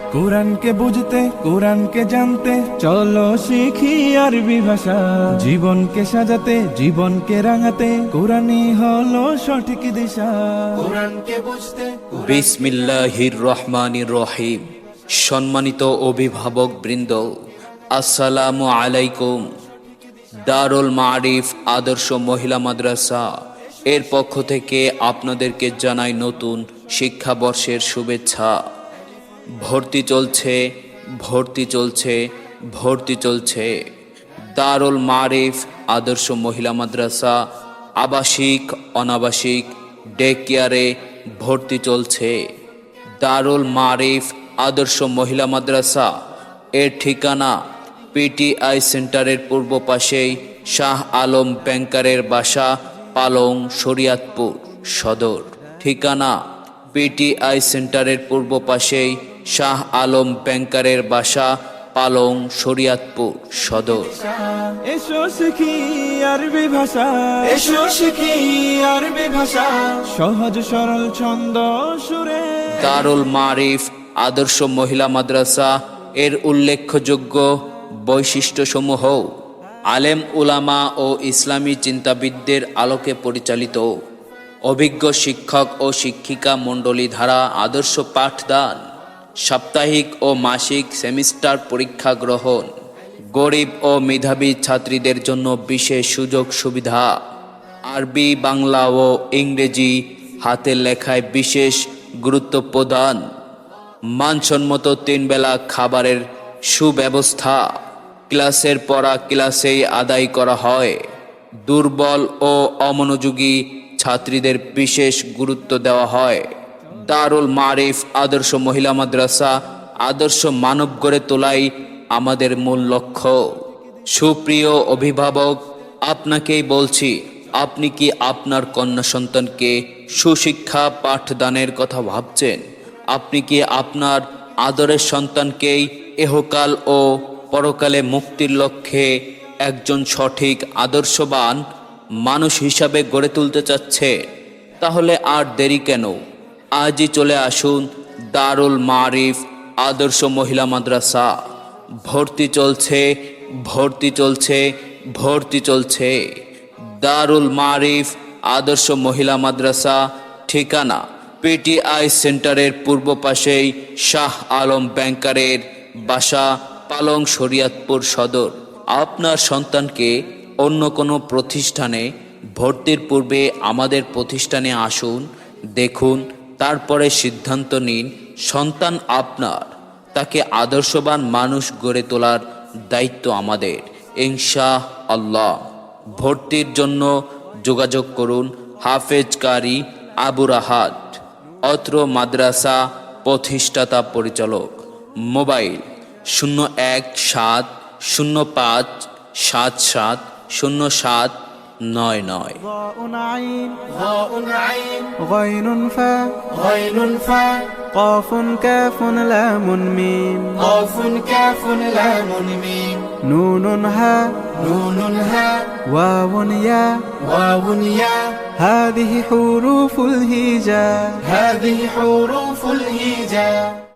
কোরআনকে বুঝতে কোরআনকে জানতে চলো শিখি আরবি ভাষা। জীবনকে সাজাতে জীবনকে রাঙাতে কোরআনই হলো সঠিক দিশা। কোরআনকে বুঝতে বিসমিল্লাহির রহমানির রহিম। সম্মানিত অভিভাবক বৃন্দ আসসালামু আলাইকুম। দারুল মারিফ আদর্শ মহিলা মাদ্রাসা এর পক্ষ থেকে আপনাদেরকে জানাই নতুন শিক্ষাবর্ষের শুভেচ্ছা। ভর্তি চলছে ভর্তি চলছে ভর্তি চলছে। দারুল মারিফ, আদর্শ মহিলা মাদ্রাসা, আবাসিক, অনাবাসিক ডে কেয়ারে ভর্তি চলছে। দারুল মারিফ, আদর্শ মহিলা মাদ্রাসা, এর ঠিকানা পিটিআই সেন্টারের পূর্ব পাশেই শাহ আলম ব্যাংকারের বাসা, পালং, শরিয়াতপুর সদর। ঠিকানা পিটিআই সেন্টারের পূর্ব পাশেই শাহ আলম ব্যাংকারের বাসা পালং শরিয়াতপুর সদর। এসো শিখি আরবি ভাষা। এসো শিখি আরবি ভাষা। সহজ সরল ছন্দ সুরে। দারুল মারিফ আদর্শ মহিলা মাদ্রাসা এর উল্লেখযোগ্য বৈশিষ্ট্যসমূহ আলেম উলামা ও ইসলামী চিন্তাবিদদের আলোকে পরিচালিত। অভিজ্ঞ শিক্ষক ও শিক্ষিকা মণ্ডলী দ্বারা আদর্শ পাঠদান। সাপ্তাহিক ও মাসিক সেমিস্টার পরীক্ষা গ্রহণ। গরিব ও মেধাবী ছাত্রীদের জন্য বিশেষ সুযোগ সুবিধা। আরবি, বাংলা ও ইংরেজি হাতের লেখায় বিশেষ গুরুত্ব প্রদান। মানসম্মত তিন বেলা খাবারের সুব্যবস্থা। ক্লাসের পড়া ক্লাসেই আদায় করা হয়। দুর্বল ও অমনোযোগী ছাত্রীদের বিশেষ গুরুত্ব দেওয়া হয়। দারুল মারিফ আদর্শ মহিলা মাদ্রাসা, আদর্শ মানব গড়ে তোলাই আমাদের মূল লক্ষ্য। সুপ্রিয় অভিভাবক, আপনাকেই বলছি, আপনি কি আপনার কন্যা সন্তানকে সুশিক্ষা পাঠদানের কথা ভাবছেন? আপনি কি আপনার আদরের সন্তানকেই এহকাল ও পরকালে মুক্তির লক্ষ্যে একজন সঠিক আদর্শবান মানুষ হিসাবে গড়ে তুলতে চাচ্ছে? তাহলে আর দেরি কেন? আজই চলে আসুন দারুল মারিফ আদর্শ মহিলা মাদ্রাসা। ভর্তি চলছে ভর্তি চলছে ভর্তি চলছে। দারুল মারিফ আদর্শ মহিলা মাদ্রাসা, ঠিকানা পিটিআই সেন্টারের পূর্ব পাশেই শাহ আলম ব্যাংকারের বাসা, পালং শরিয়াতপুর সদর। আপনার সন্তানকে অন্য কোনো প্রতিষ্ঠানে ভর্তির পূর্বে আমাদের প্রতিষ্ঠানে আসুন, দেখুন তারপরে সিদ্ধান্ত নিন, সন্তান আপনার। তাকে আদর্শবান মানুষ গড়ে তোলার দায়িত্ব আমাদের। ইনশা আল্লাহ ভর্তির জন্য যোগাযোগ করুন হাফেজ কারি আবু রাহাত, অত্র মাদ্রাসা প্রতিষ্ঠাতা পরিচালক। মোবাইল শূন্য এক সাত শূন্য পাঁচ সাত সাত শূন্য সাত নয় নয় ضاء عين ضاء عين غين فا غين فا قاف كاف لام ميم قاف كاف لام ميم نون ها نون ها واو يا واو يا هذه حروف الهجاء هذه حروف الهجاء